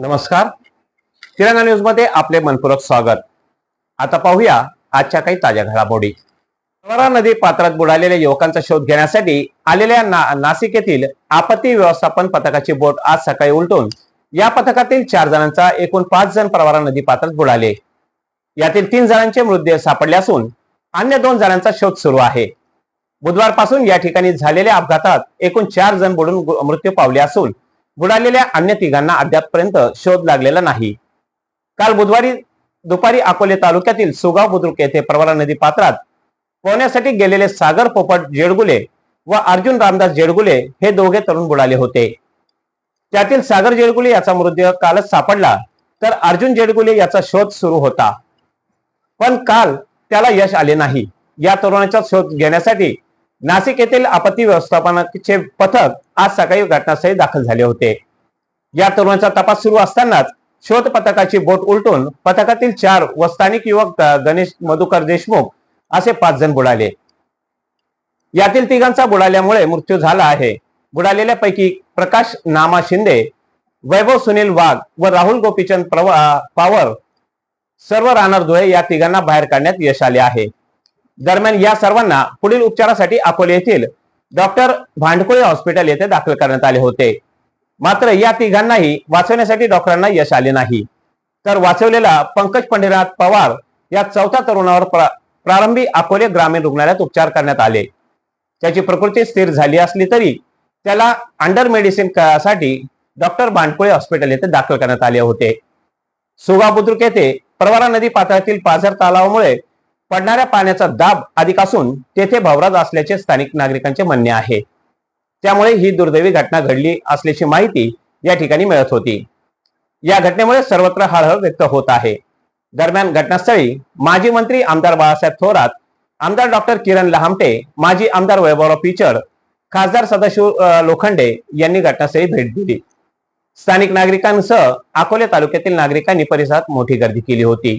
नमस्कार. तिरंगा न्यूजमध्ये आपले मनपूर्वक स्वागत. आता पाहूया आजच्या काही ताज्या घडामोडी. प्रवरा नदी पात्रात बुडालेल्या युवकांचा शोध घेण्यासाठी आलेल्या ना, नाशिक येथील आपत्ती व्यवस्थापन पथकाची बोट आज सकाळी उलटून या पथकातील चार जणांचा एकूण पाच जण प्रवरा नदी पात्रात बुडाले. यातील तीन जणांचे मृतदेह सापडले असून अन्य दोन जणांचा शोध सुरू आहे. बुधवारपासून या ठिकाणी झालेल्या अपघातात एकूण चार जण बुडून मृत्यू पावले असून बुडालेल्या अन्य तिघांना अद्यापपर्यंत शोध लागलेला नाही. काल बुधवारी दुपारी अकोले तालुक्यातील सुगाव बुद्रुक येथे प्रवरा नदी पात्रात पोहण्यासाठी गेलेले सागर पोपट जेडगुले व अर्जुन रामदास जेडगुले हे दोघे तरुण बुडाले होते. त्यातील सागर जेडगुले याचा मृतदेह कालच सापडला तर अर्जुन जेडगुले याचा शोध सुरू होता. पण काल त्याला यश आले नाही. या तरुणाचा शोध घेण्यासाठी नाशिक येथील आपत्ती व्यवस्थापनाचे पथक आज सकाळी घटनास्थळी दाखल झाले होते. या तरुणाचा तपास सुरू असतानाच शोध पथकाची बोट उलटून पथकातील चार व स्थानिक युवक गणेश मधुकर देशमुख असे पाच जण बुडाले. यातील तिघांचा बुडाल्यामुळे मृत्यू झाला आहे. बुडालेल्यापैकी प्रकाश नामा शिंदे वैभव सुनील वाघ व राहुल गोपीचंद प्रवा- पावर सर्व राहणार धुळे या तिघांना बाहेर काढण्यात यश आले आहे. दरम्यान या सर्वांना पुढील उपचारासाठी अकोले येथील डॉक्टर भांडकुळे हॉस्पिटल येथे दाखल करण्यात आले होते. मात्र या तिघांनाही वाचवण्यासाठी डॉक्टरांना यश आले नाही. तर वाचवलेला पंकज पंढरीनाथ पवार या चौथ्या तरुणावर प्रा- प्रारंभी अकोले ग्रामीण रुग्णालयात उपचार करण्यात आले. त्याची प्रकृती स्थिर झाली असली तरी त्याला अंडर मेडिसिनसाठी डॉक्टर भांडकुळे हॉस्पिटल येथे दाखल करण्यात आले होते. सुगा बुद्रुक येथे परवारा नदी पात्रातील पाझर तलावामुळे पडणाऱ्या पाण्याचा दाब अधिक असून तेथे भवराज असल्याचे स्थानिक नागरिकांचे म्हणणे आहे. त्यामुळे ही दुर्दैवी घटना घडली असल्याची माहिती या ठिकाणी मिळत होती. या घटनेमुळे सर्वत्र हळहळ व्यक्त होत आहे. दरम्यान घटनास्थळी माजी मंत्री आमदार बाळासाहेब थोरात आमदार डॉक्टर किरण लहामटे माजी आमदार वैभवराव पिचड खासदार सदाशिव लोखंडे यांनी घटनास्थळी भेट दिली. स्थानिक नागरिकांसह अकोले तालुक्यातील नागरिकांनी परिसरात मोठी गर्दी केली होती.